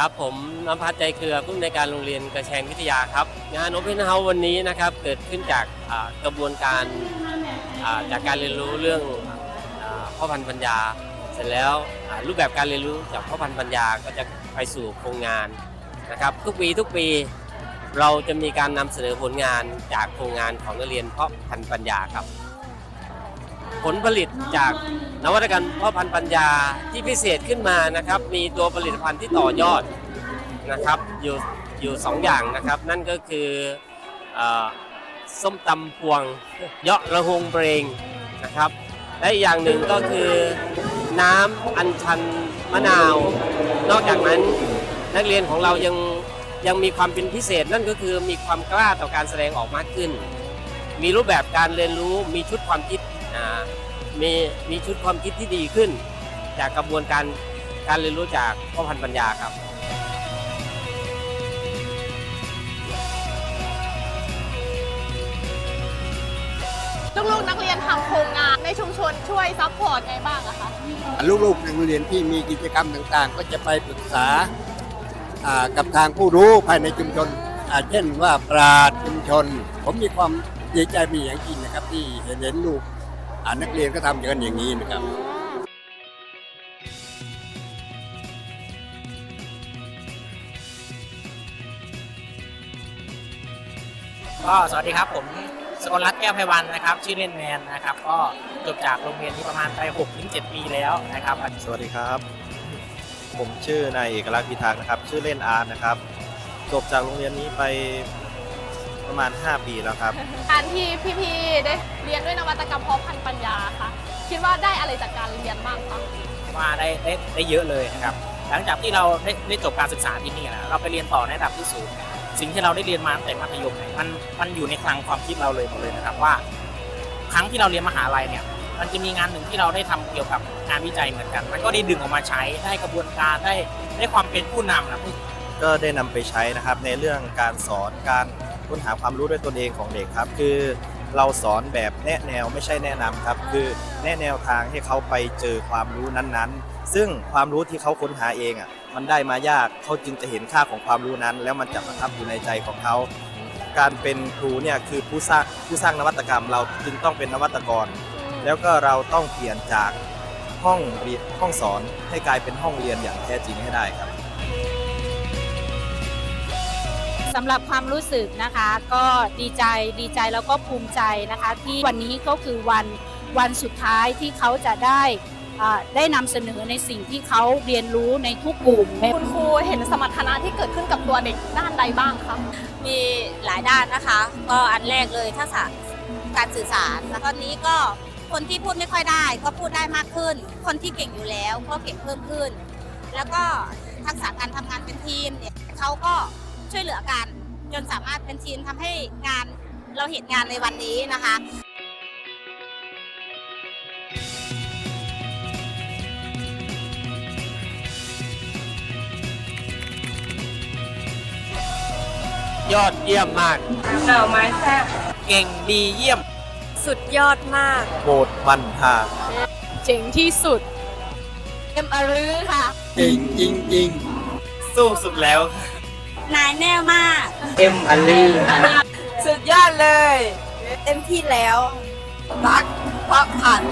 ครับผมน้ำพัฒน์ใจเครือผู้อำนการโรงเรียนกระแชงวิทยาครับ งาน Open House วันนี้นะครับเกิดขึ้นจากกระบวนการจากการเรียนรู้เรื่องอพ่อพันธุ์ปัญญา เสร็จแล้วรูปแบบการเรียนรู้จากพ่อพันธุ์ปัญญาก็จะไปสู่โครงงานนะครับทุกปีทุกปีเราจะมีการนำเสนอผลงานจากโครงงานของนักเรียนเพาะพันธุ์ปัญญาครับ ผลผลิตจาก นวัตกรรมพ่อพันธุ์ปัญญาที่พิเศษขึ้นมานะครับ มีตัวผลิตภัณฑ์ที่ต่อยอดนะครับอยู่อยู่สองอย่างนะครับ นั่นก็คืออส้มตำพวงเยาะระหงเบรงนะครับ และอีกอย่างหนึ่งก็คือน้ำอัญชันมะนาว นอกจากนั้นนักเรียนของเรายังยังมีความเป็นพิเศษนั่นก็คือมีความกล้าต่อการแสดงออกมากขึ้น มีรูปแบบการเรียนรู้มีชุดความคิด มีมีชุดความคิดที่ดีขึ้น จากกระบวนการการเรียนรู้จากพ่อพันธุ์ปัญญาครับลูกๆนักเรียนทำโครงงานในชุมชนช่วยซัพพอร์ตไงบ้างอะคะลูกๆในโรงเรียนที่มีกิจกรรมต่างๆ ก็จะไปปรึกษาอ่ากับทางผู้รู้ภายในชุมชนอ่าเช่นว่าปราชญ์ชุมชน ผมมีความดีใจมีอย่างจริงนะครับที่เห็นเห็นลูก อ่านักเรียนก็ทำกันอย่างนี้นะครับก็สวัสดีครับผมสกลรัตน์แก้วไพวันนะครับ ชื่อเล่นแมนนะครับ ก็จบจากโรงเรียนนี้ประมาณไป6ถึง7ปีแล้วนะครับ สวัสดีครับ ผมชื่อนายเอกลักษณ์พิทักษ์นะครับ ชื่อเล่นอาร์ตนะครับ จบจากโรงเรียนนี้ไป ประมาณ 5 ปีแล้วครับ การที่พี่ๆได้เรียนด้วยนวัตกรรมเพาะพันธุ์ปัญญาค่ะ คิดว่าได้อะไรจากการเรียนบ้างคะว่าได้ได้ได้เยอะเลยนะครับ หลังจากที่เราได้ได้จบการศึกษาที่นี่นะเราไปเรียนต่อในระดับที่สูงเนี่ยสิ่งที่เราได้เรียนมาตั้งแต่มัธยมเนี่ยมันมันอยู่ในคลังความคิดเราเลยหมดเลยนะครับว่า ครั้งที่เราเรียนมหาลัยเนี่ย มันจะมีงานหนึ่งที่เราได้ทำเกี่ยวกับงานวิจัยเหมือนกัน มันก็ได้ดึงออกมาใช้ได้กระบวนการได้ได้ความเป็นผู้นำนะ ก็ได้นำไปใช้นะครับในเรื่องการสอนการ ค้นหาความรู้ด้วยตนเองของเด็กครับ คือเราสอนแบบแนะแนวไม่ใช่แนะนำครับ คือแนะแนวทางให้เขาไปเจอความรู้นั้นๆ ซึ่งความรู้ที่เขาค้นหาเองอะมันได้มายากเขาจึงจะเห็นค่าของความรู้นั้น แล้วมันจะประทับอยู่ในใจของเขาการเป็นครูเนี่ยคือผู้สร้างผู้สร้างนวัตกรรม เราจึงต้องเป็นนวัตกร แล้วก็เราต้องเปลี่ยนจากห้องเรียนห้องสอนให้กลายเป็นห้องเรียนอย่างแท้จริงให้ได้ครับ สำหรับความรู้สึกนะคะก็ดีใจดีใจแล้วก็ภูมิใจนะคะที่วันนี้ก็คือวันวันสุดท้ายที่เขาจะได้อ่าได้นำเสนอในสิ่งที่เขาเรียนรู้ในทุกกลุ่มคุณครูเห็นสมรรถนะที่เกิดขึ้นกับตัวเด็กด้านใดบ้างคะมีหลายด้านนะคะ ก็อันแรกเลยทักษะการสื่อสารแล้วตอนนี้ก็คนที่พูดไม่ค่อยได้ ก็พูดได้มากขึ้น คนที่เก่งอยู่แล้วก็เก่งเพิ่มขึ้น แล้วก็ทักษะการทำงานเป็นทีมเนี่ยเขาก็ ช่วยเหลือกัน จนสามารถเป็นทีมทำให้งานเราเห็นงานในวันนี้นะคะยอดเยี่ยมมากเก่งดีเยี่ยม สุดยอดมากโปรดบันทาเจ๋งที่สุดเอ็มอรือค่ะจริงจริงจริงสู้สุดแล้ว นายแน่มาก เอ็มอันลีสุดยอดเลย เต็มที่แล้ว รักพักผัน